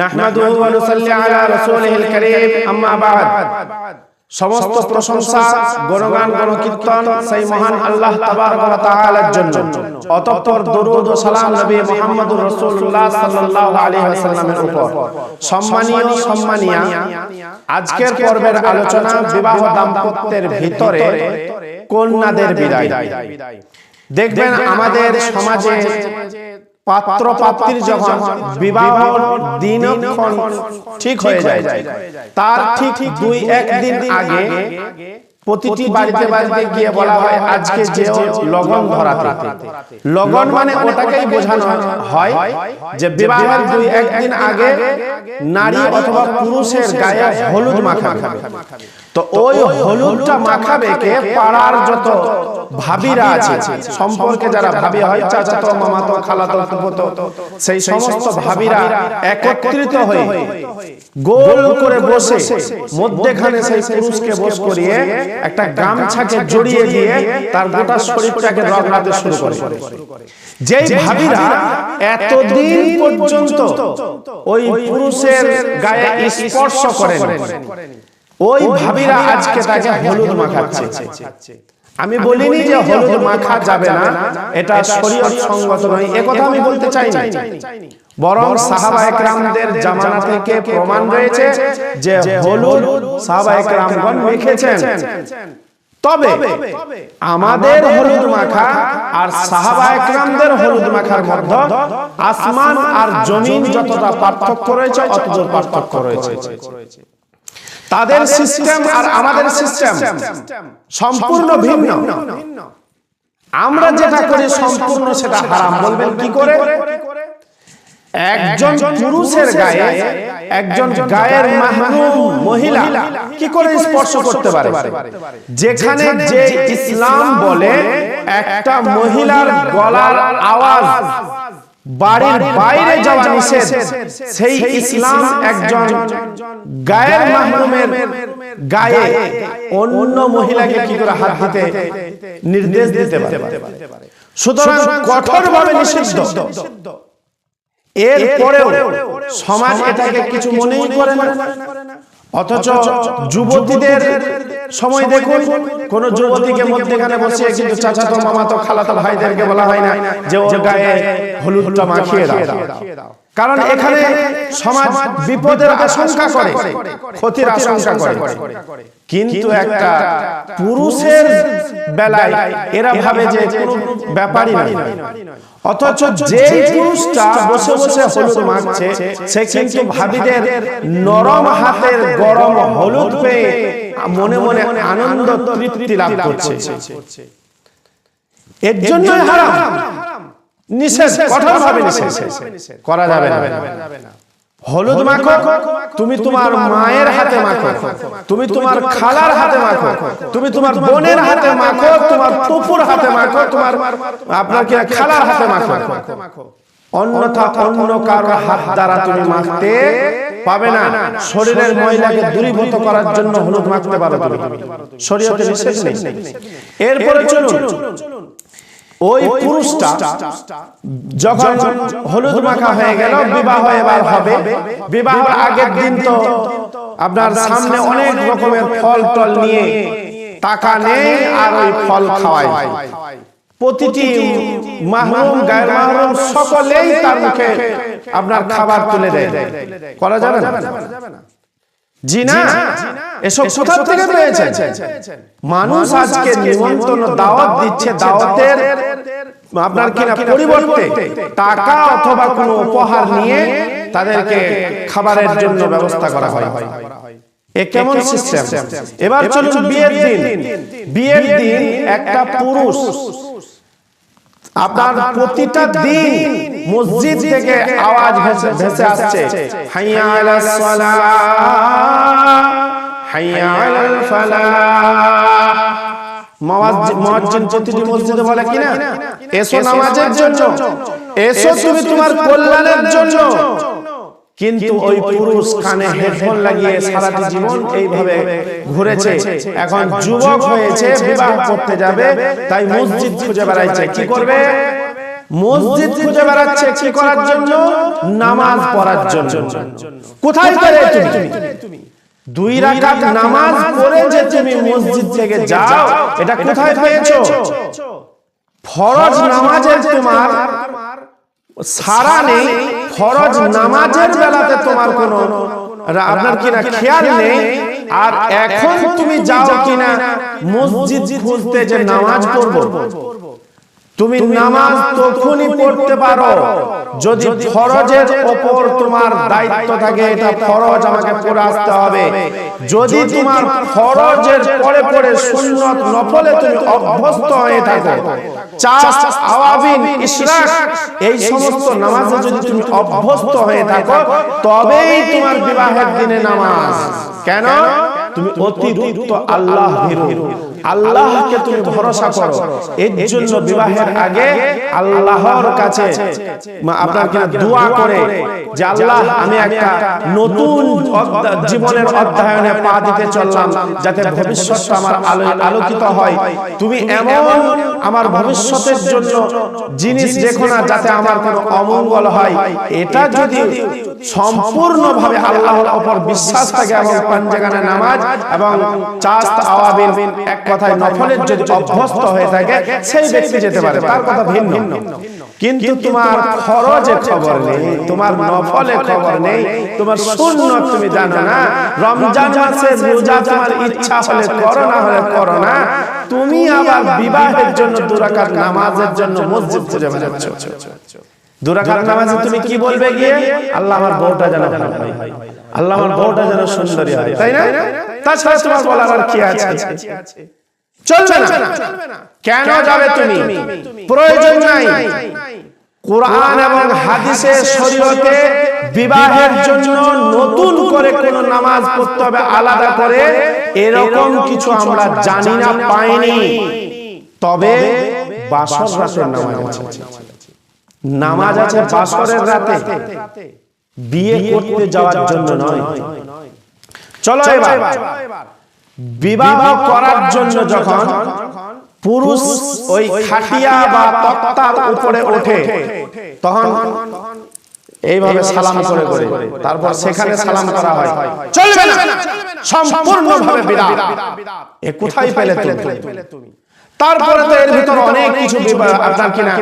নাহমাদুহু আলা রাসূলিহিল সমস্ত প্রশংসা, গণগান, গণকীর্তন সেই মহান আল্লাহ তাবারক জন্য। অতঃপর দরুদ ও সালাম নবী মুহাম্মদুর উপর। সম্মানীয়, সম্মানিয়া, আজকের পর্বের আলোচনা বিবাহ দাম্পত্যের ভিতরে কন্যাদের বিদায়। দেখবেন আমাদের সমাজে পাত্র পাত্রীর যখন বিবাহ দিনক্ষণ ঠিক হয়ে যায়। তার ঠিক দুই একদিন আগে প্রতিটি বাড়িতে বাড়িতে গিয়ে বলা হয় আজকে যে লগন ধরাতে। লগন মানে ওটাকেই বোঝানো হয় যে বিবাহের দুই একদিন আগে নারী অথবা পুরুষের গায়ে হলুদ মাখাবে। তো ওই হলুদটা মাখাবে কে? পাড়ার যত ভাবিরা আছে সম্পর্কে যারা ভাবি হয় চাচাতো মামাতো খালাতো ফুফতো সেই সমস্ত ভাবিরা একত্রিত হয়ে গোল করে বসে মধ্যেখানে সেই পুরুষকে বস করিয়ে একটা গামছাকে জড়িয়ে দিয়ে তার গোটা শরীরটাকে রগড়াতে শুরু করে। যেই ভাবিরা এতদিন পর্যন্ত ওই পুরুষের গায়ে স্পর্শ করেন। ওই ভাবিরা আজকে তাকে হলুদ মাখাচ্ছে আমি বলিনি যে হলুদ মাখা যাবে না এটা শরীয়ত সঙ্গত নয় একথা আমি বলতে চাই না বরং সাহাবা একরামদের জামানা থেকে প্রমাণ রয়েছে যে হলুদ সাহাবা একরামগণ মেখেছেন। তবে আমাদের হলুদ মাখা আর সাহাবা একরামদের হলুদ মাখার মধ্যে আসমান আর জমিন যতটা পার্থক্য রয়েছে অতদূর পার্থক্য রয়েছে। তাদের সিস্টেম আর আমাদের সিস্টেম সম্পূর্ণ ভিন্ন। আমরা যেটা করি সম্পূর্ণ সেটা হারাম। বলবেন কি করে? একজন পুরুষের গায়ে একজন গায়ের মাহরুম মহিলা কি করে স্পর্শ করতে পারে? যেখানে যে ইসলাম বলে একটা মহিলার গলার আওয়াজ। বাড়ির বাইরে যাওয়া নিষেধ। সেই ইসলাম একজন গায়ের মাহরুমের গায়ে অন্য মহিলাকে কি করে হাত দিতে নির্দেশ দিতে পারে? সুতরাং কঠোরভাবে নিষিদ্ধ। এরপরেও সমাজ এটাকে কিছু মনেই করে না। অথচ যুবতীদের সময় দেখুন কোন যুবতীকে মধ্যেখানে বসিয়ে কিন্তু তো মামাতো খালাতো ভাইদেরকে বলা হয় না যে ও গায়ে হলুদটা মাখিয়ে দাও। কারণ এখানে সমাজ বিপদের আশঙ্কা করে ক্ষতির আশঙ্কা করে। কিন্তু একটা পুরুষের বেলায় এরা ভাবে যে ব্যাপারই নয়। অথচ যে পুরুষটা বসে বসে হলুদ মাখছে সে কিন্তু ভাবিদের নরম হাতের গরম হলুদ পেয়ে মনে মনে আনন্দ তৃপ্তি লাভ করছে। এর জন্যই হারাম। নিষেধ কঠোর নিষেধ। করা যাবে না। হলুদ মাখো তুমি তোমার মায়ের হাতে মাখো। তুমি তোমার খালার হাতে মাখো। তুমি তোমার বোনের হাতে মাখো তোমার পুপুর হাতে মাখো তোমার আপনার কি খালার হাতে মাখো। অন্যথা অন্য কারও হাত দ্বারা তুমি মাখতে পাবে না। শরীরের ময়লাকে দূরীভূত করার জন্য হলুদ মাখতে পারো তুমি। নিষেধ নেই। এরপরে চলুন। ওই পুরুষটা যখন হলুদ মাখা হয়ে গেল বিবাহ এবার হবে। বিবাহের আগের দিন তো আপনার সামনে অনেক রকমের ফল টল নিয়ে টাকা নেই আর ওই ফল খাওয়ায় প্রতিটি মাহরুম গায়ের মাহরুম সকলেই তার মুখে আপনার খাবার তুলে দেয়। করা যাবে না? জি না এসব কোথা থেকে পেয়েছেন? মানুষ আজকে নিমন্ত্রণ দাওয়াত দিচ্ছে দাওয়াতের আপনার কিনা পরিবর্তে টাকা অথবা কোনো উপহার নিয়ে তাদেরকে খাবারের জন্য ব্যবস্থা করা হয়। এ কেমন সিস্টেম এবার চলুন বিয়ের দিন। বিয়ের দিন একটা পুরুষ আপনার প্রতিটা দিন মসজিদ থেকে আওয়াজ ভেসে ভেসে আসছে। হাইয়া আলা সালাহ। হাইয়া আলাল ফালাহ মুয়াজ্জিন প্রতিটি মসজিদে বলে কিনা এসো নামাজের জন্য। এসো তুমি তোমার কল্যাণের জন্য। কিন্তু ওই পুরুষ কানে হেডফোন লাগিয়ে সারাটি জীবন এইভাবে ঘুরেছে। এখন যুবক হয়েছে বিবাহ করতে যাবে তাই মসজিদ খুঁজে বেড়াইছে কি করবে? মসজিদ খুঁজে বেড়াচ্ছে কি করার জন্য? নামাজ পড়ার জন্য। কোথায় পেলে তুমি? দুই রাকাত নামাজ পড়ে যে তুমি মসজিদ থেকে যাও এটা কোথায় পেয়েছ? ফরজ নামাজের তোমার সারা নেই ফরজ নামাজের বেলাতে তোমার কোনো আপনার কিনা খেয়াল নেই? আর এখন তুমি যাও কিনা? মসজিদ খুঁজতে যে নামাজ পড়ব? তুমি নামাজ তখনই পড়তে পারো। যদি ফরজের ওপর তোমার দায়িত্ব থাকে এটা ফরজ আমাকে পড়ে আসতে হবে। যদি তোমার ফরজের পরে পরে সুন্নত নফলে তুমি অভ্যস্ত হয়ে থাকো। চাষ আওয়াবিন ইশরাক এই সমস্ত নামাজে যদি তুমি অভ্যস্ত হয়ে থাকো তবেই তোমার বিবাহের দিনে নামাজ। কেন? তুমি অতিরিক্ত আল্লাহ ভীরু আল্লাহকে তুমি ভরসা করো। এর জন্য বিবাহের আগে আল্লাহর কাছে আপনার কিনা দোয়া করে যে আল্লাহ আমি একটা নতুন জীবনের অধ্যয়নে পা দিতে চললাম যাতে ভবিষ্যৎটা আমার আলো আলোকিত হয়। তুমি এমন আমার ভবিষ্যতের জন্য জিনিস দেখো না যাতে আমার কোনো অমঙ্গল হয়। এটা যদি সম্পূর্ণভাবে আল্লাহর উপর বিশ্বাস থাকে এবং পাঞ্জাগানে নামাজ এবং চাস্ত আওয়াবিন এক কথায় নফলের যদি অভ্যস্ত হয়ে থাকে সেই ব্যক্তি যেতে পারে। তার কথা ভিন্ন। কিন্তু তোমার ফরজে খবর নেই তোমার নফলে খবর নেই তোমার শূন্য তুমি জানো না। রমজান মাসে রোজা তোমার ইচ্ছা হলে করো না হলে করো না। তুমি আবার বিবাহের জন্য দুরাকাত নামাজের জন্য মসজিদ খুঁজে বেড়াচ্ছ। দুরাকাত নামাজে তুমি কি বলবে গিয়ে? আল্লাহ আমার বউটা যেন ভালো হয়। আল্লাহ আমার বউটা যেন সুন্দরী হয়। তাই না? তাছাড়া তোমার বলার আর কি আছে চলবে না। কেন যাবে তুমি? প্রয়োজন নাই। কোরআন এবং হাদিসে শরীয়তে বিবাহের জন্য নতুন করে কোন নামাজ পড়তে হবে আলাদা করে এরকম কিছু আমরা জানি না পাইনি। তবে বাসর রাতের নামাজ আছে। নামাজ আছে বাসরের রাতে। বিয়ে করতে যাওয়ার জন্য নয়। চলো এবার। বিবাহ করার জন্য যখন পুরুষ ওই খাটিয়া বা তক্তার উপরে ওঠে। তখন এইভাবে সালাম করে করে। তারপর সেখানে সালাম করা হয়। চলবে না। সম্পূর্ণভাবে বিরাট এ কোথায় পেলে তুমি? তারপরে তো এর ভিতর অনেক কিছু আপনার কিনা?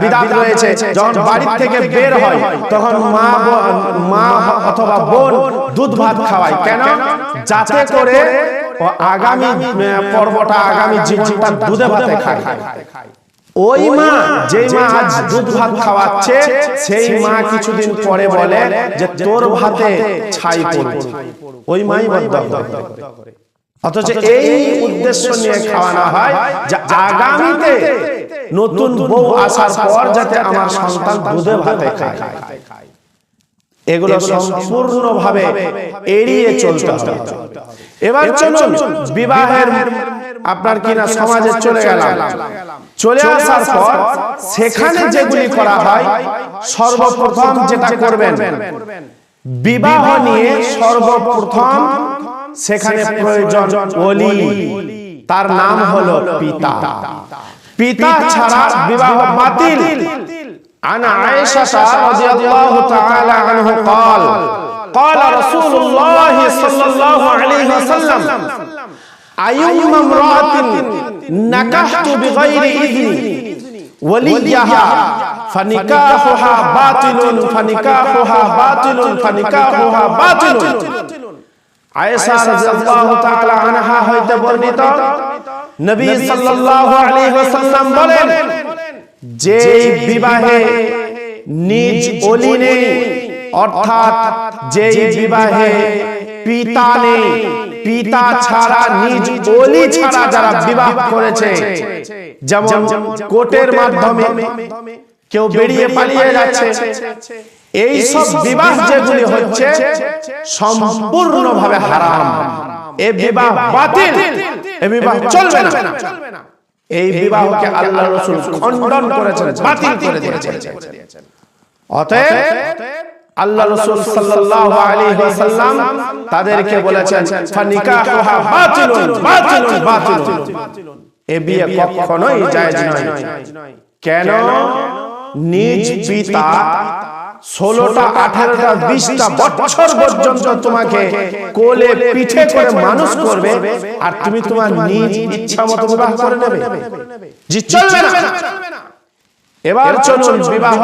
বিদাত রয়েছে। যখন বাড়ি থেকে বের হয় তখন মা মা অথবা বোন দুধ ভাত খাওয়ায়। কেন? যাতে করে আগামী পর্বটা আগামী জীবনটা দুধে ভাতে খায়। ওই মা যে মা আজ দুধ ভাত খাওয়াচ্ছে সেই মা কিছুদিন পরে বলে যে তোর ভাতে ছাই পড়ছে ওই মাই বদ্ধ করে। অথচ এই উদ্দেশ্য নিয়ে খাওয়ানো হয় যে আগামীতে নতুন বউ আসার পর যাতে আমার সন্তান দুধে ভাতে খায়। এগুলো সম্পূর্ণভাবে এড়িয়ে চলতে হবে। এবার চলুন বিবাহের আপনার কিনা সমাজে চলে গেলাম। চলে আসার পর সেখানে যেগুলি করা হয় সর্বপ্রথম যেটা করবেন বিবাহ নিয়ে সর্বপ্রথম সেখানে প্রয়োজন ওলি। তার নাম হলো পিতা। পিতা। ছাড়া বিবাহ বাতিল। عن عائشة رضي الله تعالى عنه قال قال رسول الله صلى الله عليه وسلم أيما امرأة نكحت بغير إذن وليها فنكاحها باطل فنكاحها باطل فنكاحها باطل আয়েশা রাদিয়াল্লাহু তাআলা আনহা হইতে বর্ণিত নবী সাল্লাল্লাহু আলাইহি ওয়াসাল্লাম বলেন যে বিবাহে নিজ ওলি নেই অর্থাৎ যে বিবাহে পিতা নেই পিতা ছাড়া নিজ ওলি ছাড়া যারা বিবাহ করেছে। যেমন কোর্টের মাধ্যমে কেউ বেরিয়ে পালিয়ে যাচ্ছে। এই সব বিবাহ যেগুলি হচ্ছে সম্পূর্ণভাবে হারাম। এ বিবাহ বাতিল। এ বিবাহ চলবে না। এই বিবাহকে আল্লাহ রসুল খণ্ডন করেছেন বাতিল করে দিয়েছেন অতএব আল্লাহ রসুল সাল্লাল্লাহু আলাইহি ওয়াসাল্লাম তাদেরকে বলেছেন ফানিকাহুহা বাতিলুন বাতিলুন বাতিলুন এ বিয়ে কখনোই জায়েজ নয়। কেন? নিজ পিতা ষোলোটা আঠারোটা বিশটা বছর পর্যন্ত তোমাকে কোলে পিঠে করে মানুষ করবে আর তুমি তোমার নিজ ইচ্ছা মতো বিবাহ করে নেবে। চলবে না। এবার চলুন বিবাহ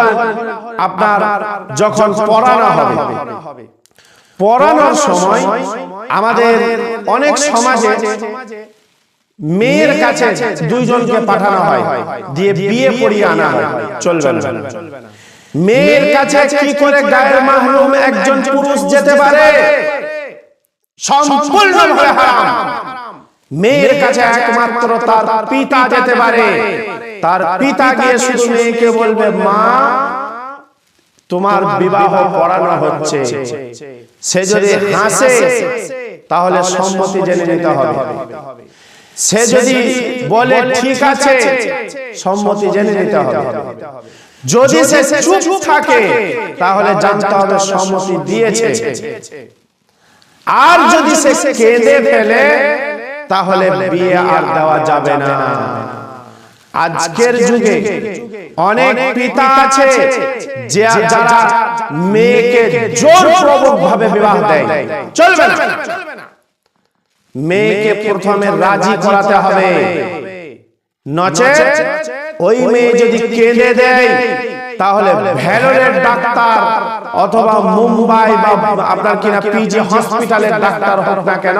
আপনার যখন পড়ানো হবে। পড়ানোর সময় আমাদের অনেক সমাজে মেয়ের কাছে দুইজনকে পাঠানো হয় দিয়ে বিয়ে পড়িয়ে আনা হয়। চলবে না। মেয়ের কাছে কি করে গায়ের মাহরুম একজন পুরুষ যেতে পারে? সম্পূর্ণভাবে হারাম। মেয়ের কাছে একমাত্র তার পিতা যেতে পারে। তার পিতা গিয়ে শুধু মেয়েকে বলবে মা তোমার বিবাহ পড়ানো হচ্ছে। সে যদি হাসে তাহলে সম্মতি জেনে নিতে হবে। সে যদি বলে ঠিক আছে সম্মতি জেনে নিতে হবে। যদি সে চুপ থাকে তাহলে জানতে হবে সম্মতি দিয়েছে। আর যদি সে কেঁদে ফেলে তাহলে বিয়ে আর দেওয়া যাবে না। আজকের যুগে অনেক পিতা আছে যে যারা মেয়েকে জোরপূর্বক ভাবে বিবাহ দেয়। চলবে না। মেয়েকে প্রথমে রাজি করাতে হবে। নচে ওই মেয়ে যদি কেঁদে দেয় তাহলে ভ্যালোরের ডাক্তার অথবা মুম্বাই বা আপনার কিনা পিজি হসপিটালের ডাক্তার হোক না কেন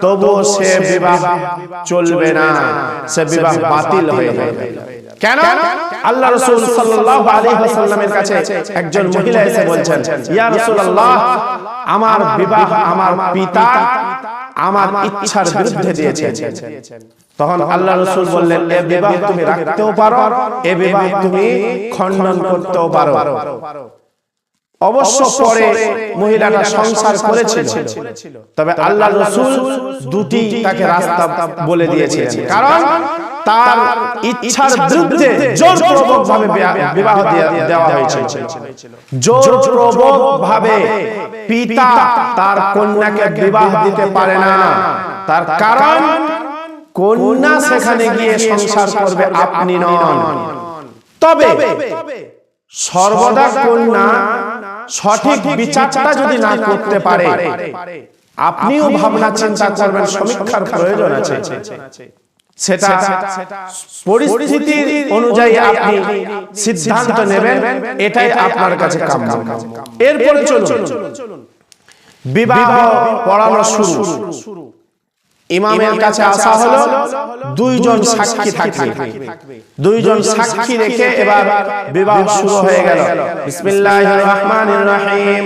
তবুও সে বিবাহ চলবে না সে বিবাহ বাতিল হয়ে যাবে। কেন? আল্লাহ রাসূল সাল্লাল্লাহু আলাইহি ওয়াসাল্লামের কাছে একজন মহিলা এসে বলছেন ইয়া রাসূলুল্লাহ আমার বিবাহ আমার পিতা আমার ইচ্ছার বিরুদ্ধে দিয়েছে তখন আল্লাহ রসুল বললেন এ বিবাহ তুমি রাখতেও পারো এ বিবাহ তুমি খণ্ডন করতেও পারো। অবশ্য পরে মহিলাটা সংসার করেছিল। তবে আল্লাহ রসুল দুটি তাকে রাস্তা বলে দিয়েছে কারণ তার ইচ্ছার বিরুদ্ধে জোরপূর্বক ভাবে বিবাহ দেওয়া হয়েছিল। জোরপূর্বক ভাবে পিতা তার কন্যাকে বিবাহ দিতে পারে না। তার কারণ কন্যা সেখানে গিয়ে সংসার করবে আপনি নন। তবে সর্বদা কন্যা সঠিক বিচারটা যদি না করতে পারে আপনিও ভাবনা চিন্তা করবেন সমীক্ষার প্রয়োজন আছে। সেটা পরিস্থিতি অনুযায়ী আপনি সিদ্ধান্ত নেবেন এটাই আপনার কাছে কাম্য। এরপরে চলুন। বিবাহ পড়ানো শুরু। ইমামের কাছে আসা হলো দুইজন সাক্ষী থাকবে। দুইজন সাক্ষী রেখে এবার বিবাহ শুরু হয়ে গেল। বিসমিল্লাহির রহমানির রহিম।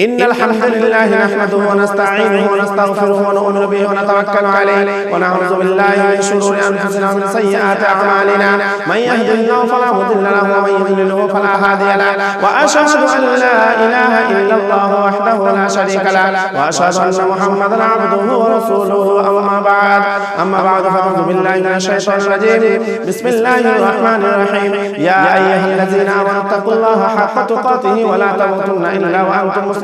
إن الحمد لله نحمده ونستعينه ونستغفره ونؤمن به ونتوكل عليه ونعوذ بالله من شرور أنفسنا ومن سيئات أعمالنا. من يهد الله فلا مضل له ومن يضلله فلا هادي له. وأشهد أن لا إله إلا الله وحده لا شريك له. وأشهد أن محمدا عبده ورسوله. أما بعد. أما بعد فأعوذ بالله من الشيطان الرجيم. بسم الله الرحمن الرحيم. يا أيها الذين آمنوا اتقوا الله حق تقاته ولا تموتن إلا وأنتم مسلمون.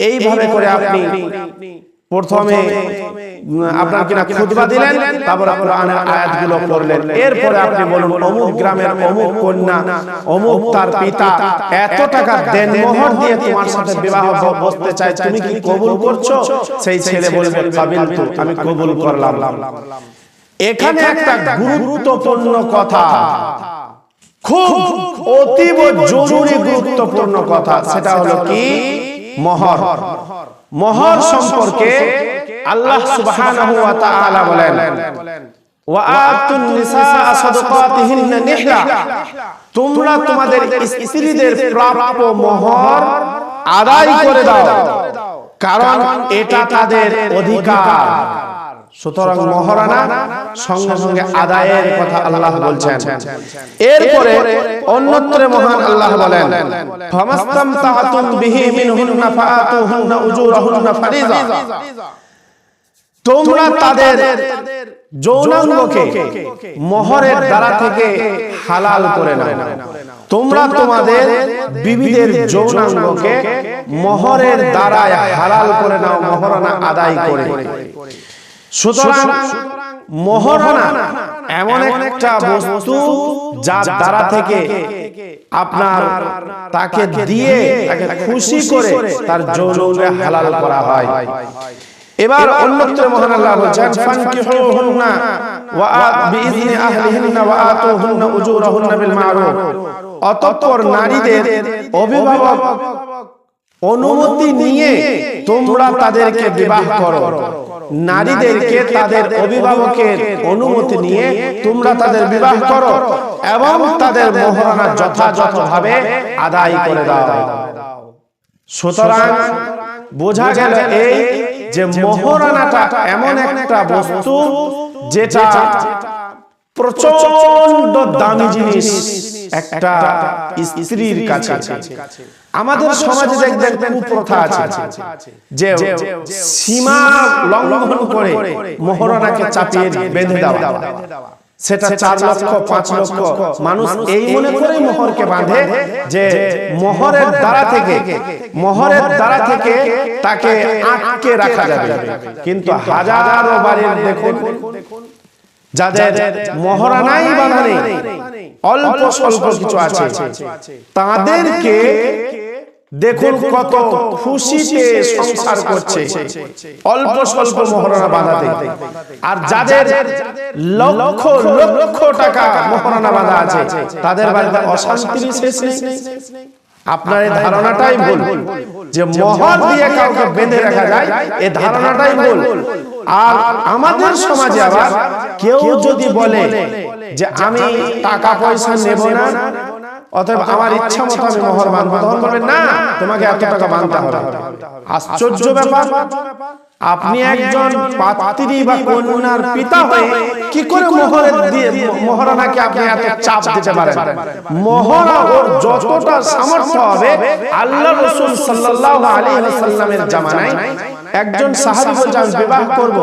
এইভাবে করে আপনি প্রথমে আপনার কিনা খুতবা দিলেন তারপর কোরআনের আয়াতগুলো পড়লেন। এরপরে আপনি বলুন অমুক গ্রামের অমুক কন্যা অমুক তার পিতা এত টাকা দেন মোহর দিয়ে তোমার সাথে বিবাহ বসতে চায় তুমি কি কবুল করছ? সেই ছেলে বলবে কাবিল তু আমি কবুল করলাম। এখানে একটা গুরুত্বপূর্ণ কথা। খুব অতীব জরুরি গুরুত্বপূর্ণ কথা সেটা হলো কি মহর। মহর। সম্পর্কে আল্লাহ সুবহানাহু ওয়া তাআলা বলেন ওয়া আতুন নিসা সাদাকাতিহিন্না নিহলা। তোমরা তোমাদের স্ত্রীদের প্রাপ্য মহর আদায় করে দাও। কারণ এটা তাদের অধিকার। সুতরাং মহারানা সঙ্গে সঙ্গে আদায়ের কথা আল্লাহ বলছেন। এরপরে অন্যত্রে মহান আল্লাহ বলেন ফামাস্তাম তাহাতুম বিহি মিনহুন্না ফাআতুহুন্না উজুরাহুন্না ফারিজা। তোমরা তাদের যৌনাঙ্গকে মোহরের দ্বারা থেকে হালাল করে নাও। তোমরা তোমাদের বিবিদের যৌনাঙ্গকে মোহরের দ্বারায় হালাল করে নাও মহারানা আদায় করে সুতরাং মহারানা এমন একটা বস্তু যার দ্বারা থেকে আপনার তাকে দিয়ে তাকে খুশি করে তার যৌনকে হালাল করা হয়। এবার অন্যত্র মহান আল্লাহ বলছেন ফানকিহুহুন্না ওয়া আহলিহিন্না ওয়া আতুহুন্না উজুরাহুন্না বিল মারুফ। অতঃপর নারীদের অভিভাবক অনুমতি নিয়ে তোমরা তাদেরকে বিবাহ করো। নারীদেরকে তাদের অভিভাবকের অনুমতি নিয়ে তোমরা তাদের বিবাহ করো এবং তাদের মোহরানা যথাযথভাবে আদায় করে দাও। সুতরাং বোঝা গেল এই যে মোহরানাটা এমন একটা বস্তু যেটা প্রচণ্ড দামি জিনিস। একটা স্ত্রীর কাছে। আমাদের সমাজে দেখবেন কুপ্রথা আছে যে সীমা লঙ্ঘন করে মোহরানাকে চাপিয়ে বেঁধে দেওয়া। সেটা চার লক্ষ পাঁচ লক্ষ। মানুষ এই মনে মোহরকে বাঁধে যে মোহরের দ্বারা থেকে মোহরের দ্বারা থেকে তাকে আটকে রাখা যাবে। কিন্তু হাজারো বাড়ির দেখুন যাদের মহারানাই বাঁধা নেই অল্প স্বল্প কিছু আছে। তাদেরকে দেখুন কত খুশিতে সংসার করছে। অল্প স্বল্প মহারানা বাঁধাতে। আর যাদের লক্ষ লক্ষ টাকা মহারানা বাঁধা আছে তাদের বাড়িতে অশান্তির শেষ নেই। আপনার এই ধারণাটাই ভুল। যে মহর দিয়ে কাউকে বেঁধে রাখা যায় এই ধারণাটাই ভুল। আর আমাদের সমাজে আবার কেউ যদি বলে যে আমি টাকা পয়সা নেব না অতএব আমার ইচ্ছা মতো আমি মোহর বাঁধবো তখন বলবেন না। তোমাকে এত টাকা বাঁধতে হবে। আশ্চর্য ব্যাপার। আপনি একজন পাত্রী বা কন্যার পিতা হয়ে কি করে মোহরের দিয়ে মোহরানাকে আপনি এত চাপ দিতে পারেন? মোহরা ওর যতটা সামর্থ্য হবে আল্লাহ রাসূল সাল্লাল্লাহু আলাইহি ওয়াসাল্লামের জামানায় একজন সাহাবী বলছেন আমি বিবাহ করব।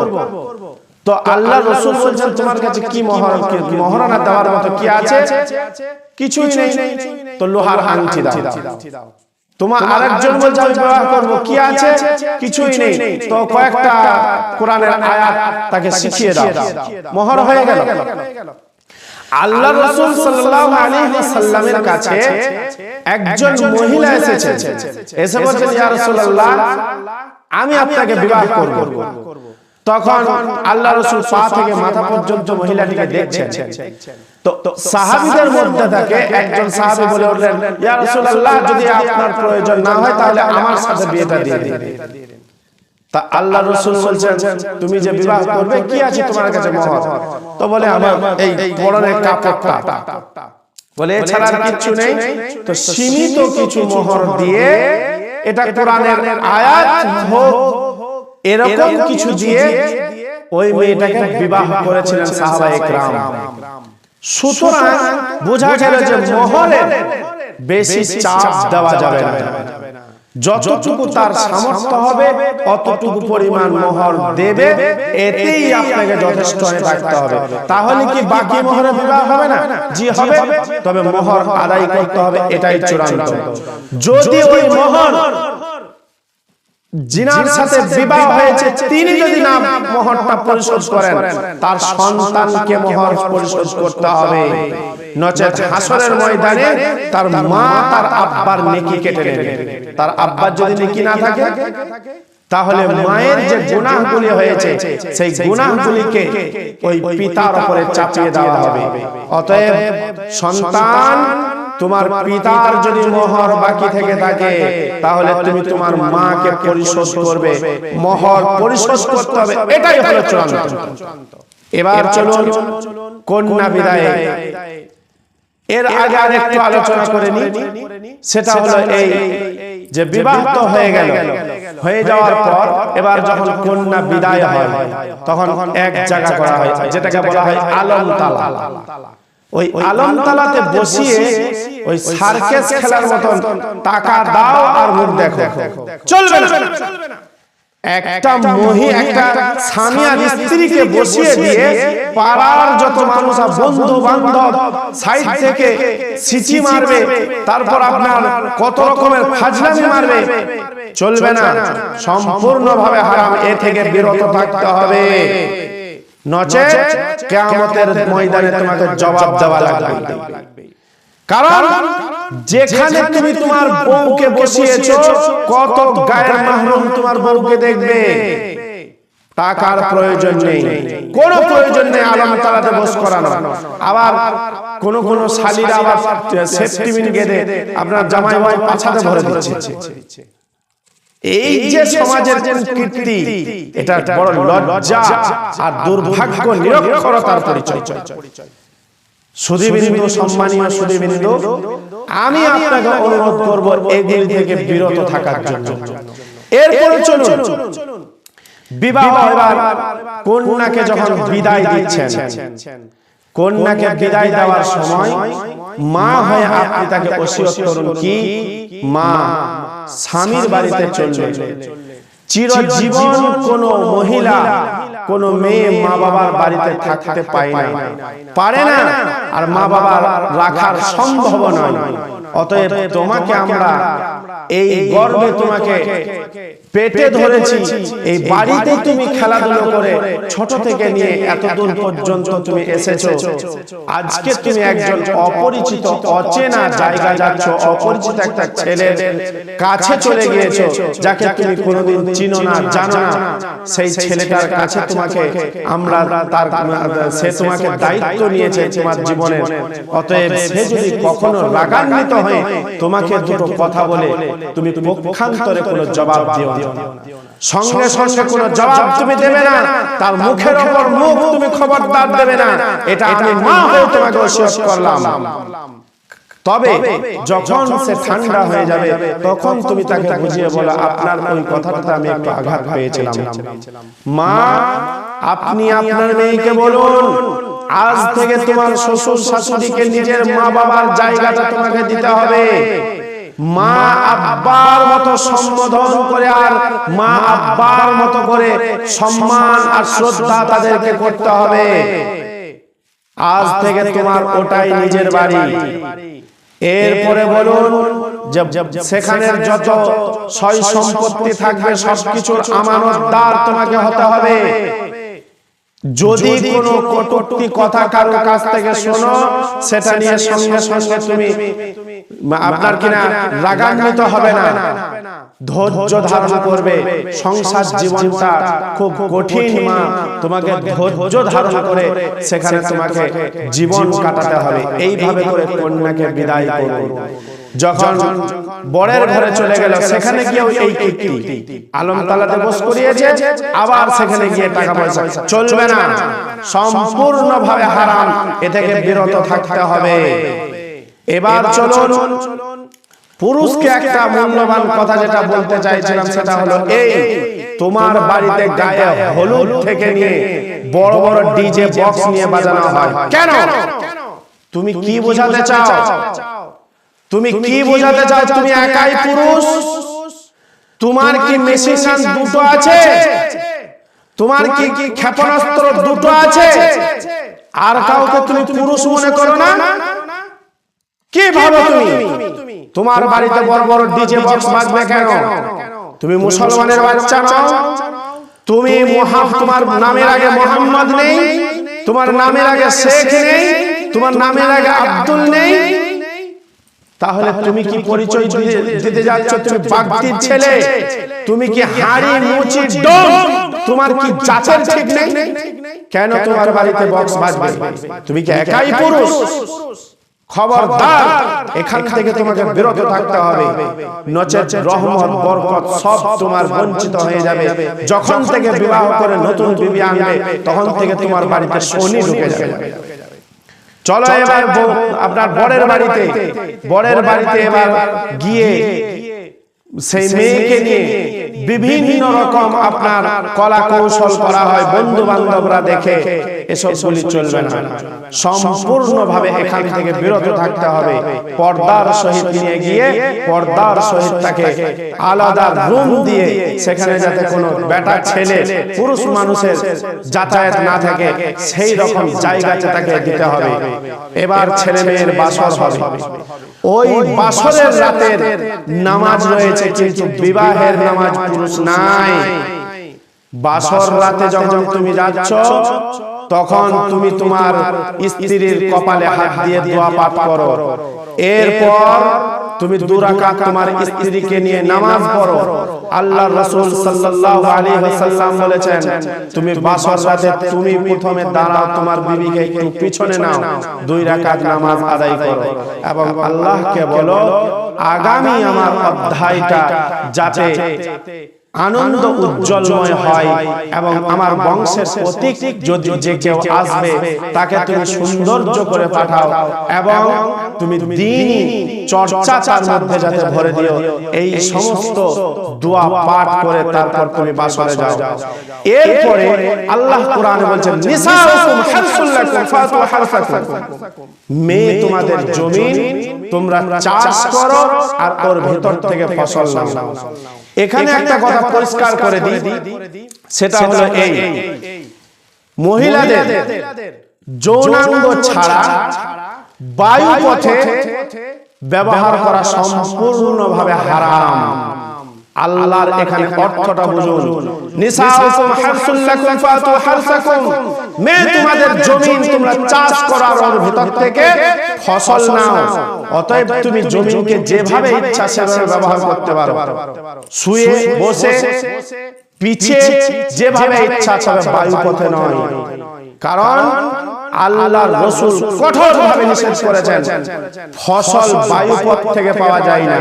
তো আল্লাহ রসুল বলছেন তোমার কাছে কি মহর মহারানা দেওয়ার মতো কি আছে? কিছুই নেই। তো লোহার আংটি দাও। তোমার আরেকজন বলছে আমি বিবাহ করব। কি আছে? কিছুই নেই। তো কয়েকটা কোরআনের আয়াত তাকে শিখিয়ে দাও। মহর হয়ে গেল। আল্লাহ রাসূল সাল্লাল্লাহু আলাইহি ওয়াসাল্লামের কাছে একজন মহিলা এসেছে এসে বলছেন ইয়া রাসূলুল্লাহ আমি আপনাকে বিবাহ করব। তখন আল্লাহ রসুল পা থেকে মাথা পর্যন্ত মহিলাটিকে দেখছেন। তো সাহাবিদের মধ্যে থেকে একজন সাহাবি বলে উঠলেন ইয়া রাসূলুল্লাহ যদি আপনার প্রয়োজন না হয় তাহলে আমার সাথে বিয়েটা দিয়ে দিন। তা আল্লাহ রসুল বলছেন তুমি যে বিবাহ করবে কি আছে তোমার কাছে মোহর তো বলে আমার এই পরনের কাপড়টা বলে এছাড়া কিচ্ছু নেই। তো সীমিত কিছু মোহর দিয়ে এটা কোরআনের আয়াত হোক এরকম কিছু দিয়ে ওই মেয়েটাকে বিবাহ করেছিলেন সাহাবা একরাম সুতরাং বোঝা গেল যে মোহরে বেশি চাপ দেওয়া যাবে না। যতটুকু তার সামর্থ্য হবে অতটুকু পরিমাণ মোহর দেবে। এতেই আপনাকে যথেষ্ট রাখতে হবে। তাহলে কি বাকি মোহরে বিবাহ হবে না? জি হবে। তবে মোহর আদায় করতে হবে এটাই চূড়ান্ত। যদি ওই মোহর জিনার সাথে বিবাহ হয়েছে তিনি যদি না মোহরটা পরিশোধ করেন তার সন্তানকে মোহর পরিশোধ করতে হবে। নচেত হাসরের ময়দানে তার মা তার আব্বার নেকি কেটে নেবে। তার আব্বার যদি নেকি না থাকে তাহলে মায়ের যে গুনাহগুলি হয়েছে সেই গুনাহগুলিকে ওই পিতার উপরে চাপিয়ে দেওয়া হবে। অতএব সন্তান তোমার পিতার যদি মোহর বাকি থেকে থাকে তাহলে তুমি তোমার মাকে পরিশোধ করবে। মোহর পরিশোধ করতে হবে। এটাই হলো চূড়ান্ত। এবার চলুন কন্যা বিদায়। এর আগে আর একটু আলোচনা করে নি সেটা হলো এই যে বিবাহ তো হয়ে গেল। হয়ে যাওয়ার পর এবার যখন কন্যা বিদায় হয় তখন এক জায়গা করা হয় যেটাকে বলা হয় আলমতালা ওই আলমতালাতে বসিয়ে ওই সার্কেস খেলার মতন টাকা দাও আর মুখ দেখো। চলবে না। একটা মহি একটা স্ত্রীকে বসিয়ে দিয়ে পাড়ার যত মানুষ আর বন্ধু বান্ধব সাইড থেকে সিচি মারবে তারপর আপনার কত রকমের ফাজলামি মারবে? চলবে না। সম্পূর্ণভাবে হারাম। এ থেকে বিরত থাকতে হবে। যেখানে তুমি তোমার বউকে কত গায়ের মাহরুম তোমার বউকে দেখবে। টাকার প্রয়োজন নেই। কোন প্রয়োজন নেই আলম বস করানো। আবার কোন কোন শালীরা আবার আপনার জামাই ভাই পাছাতে ভরে দিচ্ছে। এই যে সমাজের কীর্তি এটা বড় লজ্জা আর দুর্ভাগ্য নিরক্ষরতার পরিচয়। সুদীবিন্দু সম্মানীয় সুদীবিন্দু আমি আপনাকে অনুরোধ করব এগুলি থেকে বিরত থাকার জন্য। এরপরে চলুন। বিবাহ এবার কন্যাকে যখন বিদায় দিচ্ছেন। কন্যাকে বিদায় দেওয়ার সময় মা হয়ে আপনি তাকে ওসিয়ত করুন কি? মা স্বামীর বাড়িতে চলবে চিরজীবন কোন মহিলা কোন মেয়ে মা বাবার বাড়িতে থাকতে পায় না। পারে না। আর মা বাবার রাখার সম্ভব নয়। অতএব তোমাকে আমরা এই গর্বে তোমাকে পেটে ধরেছি। এই বাড়িতে তুমি খেলাধুলো করে ছোট থেকে নিয়ে এতদূর পর্যন্ত তুমি এসেছ। আজকে তুমি একজন অপরিচিত অচেনা জায়গা যাচ্ছ অপরিচিত একটা ছেলের কাছে চলে গিয়েছো যাকে তুমি কোনোদিন চিনো না জানো না। সেই ছেলেটার কাছে তোমাকে আমরা তার সে তোমাকে দায়িত্ব নিয়েছে তোমার জীবনে অতএব সে যদি কখনো রাগান্বিত হয়ে তোমাকে দুটো কথা বলে তুমি পক্ষান্তরে কোনো জবাব দিও না। সঙ্গে সঙ্গে কোনো জবাব তুমি দেবে না। তার মুখের উপর মুখ তুমি খবরদার দেবে না। এটা আমি মা হয়ে তোমাকে ওসিয়ত করলাম। তবে যখন সে ঠান্ডা হয়ে যাবে তখন তুমি তাকে বুঝিয়ে বলো আপনার ওই কথাটাতে আমি একটু আঘাত পেয়েছিলাম। মা আপনি আপনার মেয়েকে বলুন আজ থেকে তোমার শ্বশুর শাশুড়িকে নিজের মা বাবার জায়গাটা তোমাকে দিতে হবে। মা আব্বার মতো সম্বোধন করে আর মা আব্বার মতো করে সম্মান আর শ্রদ্ধা তাদেরকে করতে হবে। আজ থেকে তোমার ওটাই নিজের বাড়ি। এরপরে বলুন সেখানে যত সম্পত্তি থাকবে, সবকিছুর আমানতদার তোমাকে হতে হবে। যদি কোনো কটূক্তি কথা কারোর কাছ থেকে শোনো সেটা নিয়ে সঙ্গে সঙ্গে তুমি আপনার কিনা রাগান্বিত হবে না। ধৈর্য ধারণ করবে। সংসার জীবনটা খুব কঠিন মা। তোমাকে ধৈর্য ধারণ করে সেখানে তোমাকে জীবন কাটাতে হবে। এইভাবে করে কন্যাকে বিদায় করবে। যখন বরের ঘরে চলে গেল সেখানে গিয়েও এই কীর্তি আলম তালাতে বস করিয়েছে আবার সেখানে গিয়ে টাকা পয়সা চলবে না। সম্পূর্ণ ভাবে হারাম। এ থেকে বিরত থাকতে হবে। এবার চলুন। পুরুষকে একটা মূল্যবান কথা যেটা বলতে চাইছিলাম সেটা হলো এই তোমার বাড়িতে গায়ে হলুদ থেকে নিয়ে বড় বড় ডিজে বক্স নিয়ে বাজানো হয়। কেন? তুমি কি বোঝাতে চাও? তুমি কি বোঝাতে চাও? তুমি একাই পুরুষ? তোমার কি মেশিন গান দুটো আছে? তোমার কি কি ক্ষেপণাস্ত্র দুটো আছে? আর কাউকে তুমি পুরুষ মনে করো না? কি ভাবো তুমি? তোমার বাড়িতে বড় বড় ডিজে বক্স বাজবে কেন? তুমি মুসলমানের বাচ্চা নাও? তুমি তোমার নামের আগে মোহাম্মদ নেই। তোমার নামের আগে শেখ নেই। তোমার নামের আগে আব্দুল নেই। তাহলে তুমি কি পরিচয় দিতে যাচ্ছ? তুমি বাগদির ছেলে। তুমি কি হাড়ি মুচি ডোম? তোমার কি জাতের ঠিক নেই? কেন তোমার বাড়িতে বক্স বাজবে? তুমি কি একাই পুরুষ? খবরদার। এখান থেকে তোমাকে বিরত থাকতে হবে। নচেত রহমত বরকত সব তোমার বঞ্চিত হয়ে যাবে। যখন থেকে বিবাহ করে নতুন বিবি আনবে তখন থেকে তোমার বাড়িতে শনি ঢুকে যাবে। চলো এবার আপনার বরের বাড়িতে বরের বাড়িতে এবার গিয়ে সেই মেয়েকে নিয়ে বিভিন্ন রকম আপনার কলা কৌশল করা হয় বন্ধু বান্ধবরা দেখে। এসব গুলি চলবে না। সম্পূর্ণভাবে এখান থেকে বিরত থাকতে হবে। পর্দার সহিত নিয়ে গিয়ে পর্দার সহিত তাকে আলাদা রুম দিয়ে সেখানে যাতে কোনো বেটা ছেলে পুরুষ মানুষের যাতায়াত না থাকে সেই রকম জায়গাতে তাকে দিতে হবে। এবার ছেলে মেয়ের বাসর হবে। ওই বাসরের রাতের নামাজ রয়েছে কিন্তু বিবাহের নামাজ পুরুষ নাই। বাসর রাতে যখন তুমি যাচ্ছ তখন তুমি তোমার স্ত্রীর কপালে হাত দিয়ে দোয়া পাঠ করো। এরপর তুমি দুরাকাত তোমার স্ত্রীকে নিয়ে নামাজ পড়ো। আল্লাহ রাসূল সাল্লাল্লাহু আলাইহি ওয়াসাল্লাম বলেছেন তুমি বাসর রাতে তুমি প্রথমে দাঁড়াও তোমার বিবিকে একটু পিছনে নাও। দুই রাকাত নামাজ আদায় করো। এবং আল্লাহকে বলো আগামী আমার অধ্যায়টা যাতে আনন্দ উজ্জ্বলময় হয় এবং আমার বংশের প্রতীক যদি যে কেউ আসবে তাকে তুমি সৌন্দর্য করে পাঠাও এবং তুমি দিনই চর্চা তার মধ্যে যাতে ভরে দিও। এই সমস্ত দোয়া পাঠ করে তারপর তুমি বাসরে যাও। এরপরে আল্লাহ কোরআনে বলছেন নিসাউকুম হারসুল লাকুম ফাতু হারসাকুম। মেয়ে তোমাদের জমিন তোমরা চাষ করো আর ওর ভিতর থেকে ফসল নাও। এখানে একটা কথা পরিষ্কার করে দিই সেটা হলো এই। মহিলাদের যৌনাঙ্গ ছাড়া বায়ু পথে ব্যবহার করা সম্পূর্ণভাবে হারাম। আল্লাহর এখানে অর্থটা বুঝুন। নিসাউকুম হারসুল লাকুম ফাতু হারসাকুম। মেয়ে তোমাদের জমিন তোমরা চাষ করার ওর ভিতর থেকে ফসল নাও। অতএব তুমি জমিনকে যেভাবে ইচ্ছা সেভাবে ব্যবহার করতে পারো। শুয়ে বসে পিছে যেভাবে ইচ্ছা তবে বায়ু পথে নয়। কারণ আল্লাহর রসুল কঠোর ভাবে নিষেধ করেছেন। ফসল বায়ু পথ থেকে পাওয়া যায় না।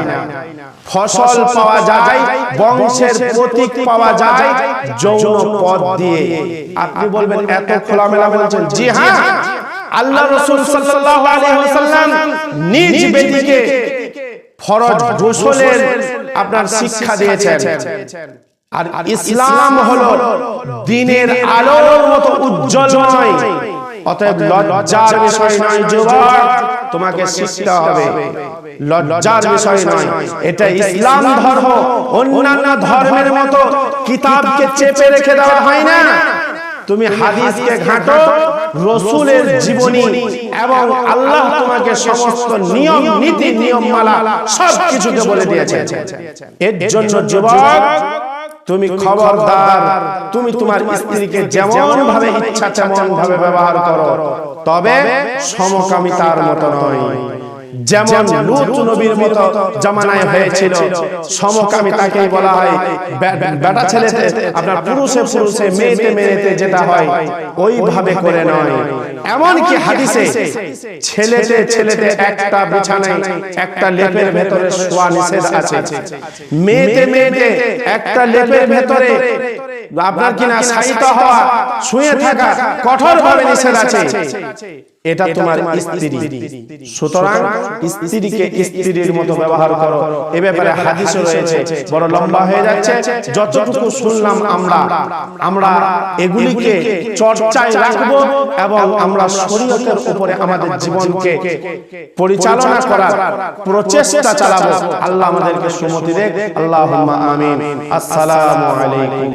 ফসল পাওয়া যায়, বংশের প্রতীক পাওয়া যায়, যৌন পথ দিয়ে। আপনি বলবেন, এত খোলামেলা বলছেন, জি হ্যাঁ। আল্লাহ রসুল সাল্লাল্লাহু আলাইহি ওয়াসাল্লাম নিজ বেদিকে ফরজ গোসলের আপনার শিক্ষা দিয়েছেন। আর ইসলাম হলো দিনের আলোর মতো উজ্জ্বলময় অতএব লজ্জার বিষয় নয় যুবক তোমাকে শিখতে হবে। লজ্জার বিষয় নয়। এটা ইসলাম ধর্ম। অন্যান্য ধর্মের মতো কিতাবকে চেপে রেখে দেওয়া হয় না। তুমি হাদিসকে ঘাঁটো। রসুলের জীবনী এবং আল্লাহ তোমাকে সমস্ত নিয়ম নীতি নিয়ম মালা সব কিছুতে বলে দিয়েছে। এর জন্য যুবক তুমি খবরদার তুমি তোমার স্ত্রীকে যেমন ভাবে ইচ্ছা তেমন ভাবে ব্যবহার করো তবে সমকামিতার মতো নয়। যেমন লূত নবীর মতো জামানায় হয়েছিল। বলা হয় বেটা ছেলেতে আপনার পুরুষে পুরুষে মেয়েতে মেয়েতে যেটা হয় ওইভাবে করে নয়। এমন কি হাদিসে ছেলেতে ছেলেতে একটা বিছানায় একটা লেপের ভেতরে শোয়া নিষেধ আছে। মেয়েতে মেয়েতে একটা লেপের ভেতরে আপনার কিনা সাইিত হওয়া শুয়ে থাকা কঠোর ভাবে নিষেধ আছে। এটা তোমার স্ত্রী। সুতরাং। স্ত্রীকে স্ত্রীর মতো ব্যবহার করো। এ ব্যাপারে হাদিসও রয়েছে বড় লম্বা হয়ে যাচ্ছে। যতটুকু শুনলাম আমরা আমরা এগুলিকে চর্চায় রাখব এবং আমরা শরীয়তের উপরে আমাদের জীবনকে পরিচালনা করার প্রচেষ্টা চালাবো। আল্লাহ আমাদেরকে সুমতি দেখ। আল্লাহ আমিন। আসসালামু আলাইকুম।